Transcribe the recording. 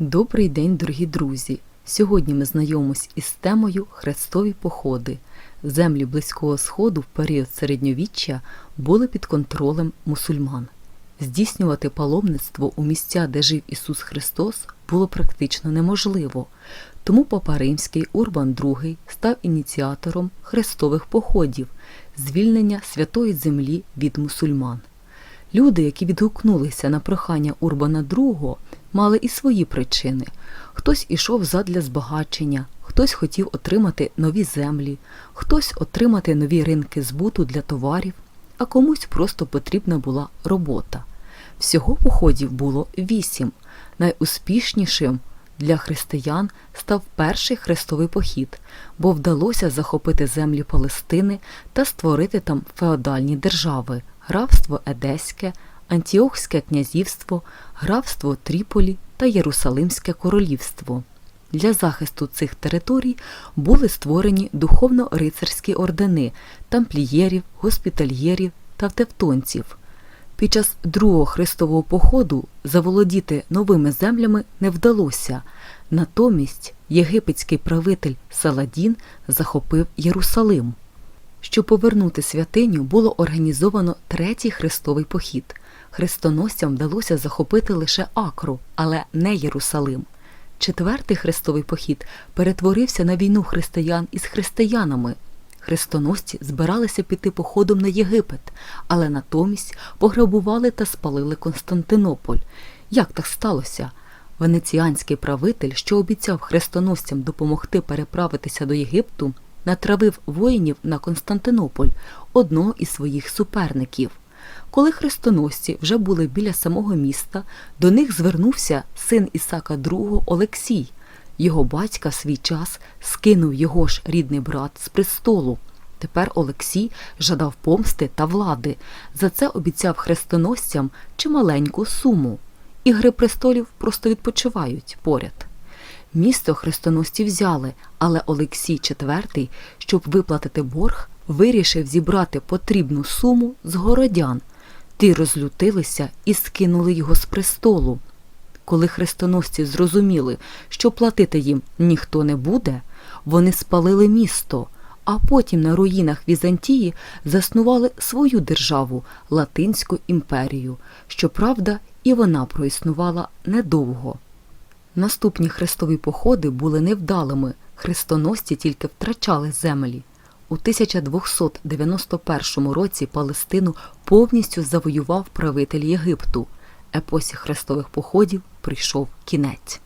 Добрий день, дорогі друзі! Сьогодні ми знайомимось із темою Хрестові походи. Землі Близького Сходу в період середньовіччя були під контролем мусульман. Здійснювати паломництво у місця, де жив Ісус Христос, було практично неможливо. Тому Папа Римський Урбан II став ініціатором хрестових походів, звільнення святої землі від мусульман. Люди, які відгукнулися на прохання Урбана II, мали і свої причини. Хтось ішов задля збагачення, хтось хотів отримати нові землі, хтось отримати нові ринки збуту для товарів, а комусь просто потрібна була робота. Всього походів було вісім. Найуспішнішим для християн став перший хрестовий похід, бо вдалося захопити землі Палестини та створити там феодальні держави графство Едеське, Антіохське князівство, графство Тріполі та Єрусалимське королівство. Для захисту цих територій були створені духовно-рицарські ордени тамплієрів, госпітальєрів та тевтонців. Під час другого хрестового походу заволодіти новими землями не вдалося. Натомість єгипетський правитель Саладін захопив Єрусалим. Щоб повернути святиню, було організовано третій хрестовий похід. Хрестоносцям вдалося захопити лише Акру, але не Єрусалим. Четвертий хрестовий похід перетворився на війну християн із християнами. Хрестоносці збиралися піти походом на Єгипет, але натомість пограбували та спалили Константинополь. Як так сталося? Венеціанський правитель, що обіцяв хрестоносцям допомогти переправитися до Єгипту, натравив воїнів на Константинополь, одного із своїх суперників. Коли хрестоносці вже були біля самого міста, до них звернувся син Ісака II Олексій. Його батька свій час скинув його ж рідний брат з престолу. Тепер Олексій жадав помсти та влади. За це обіцяв хрестоносцям чималеньку суму. Ігри престолів просто відпочивають поряд. Місто хрестоносці взяли, але Олексій IV, щоб виплатити борг, вирішив зібрати потрібну суму з городян. Ті розлютилися і скинули його з престолу. Коли хрестоносці зрозуміли, що платити їм ніхто не буде, вони спалили місто, а потім на руїнах Візантії заснували свою державу Латинську імперію. Щоправда, і вона проіснувала недовго. Наступні хрестові походи були невдалими, хрестоносці тільки втрачали землі. У 1291 році Палестину повністю завоював правитель Єгипту. Епосі хрестових походів прийшов кінець.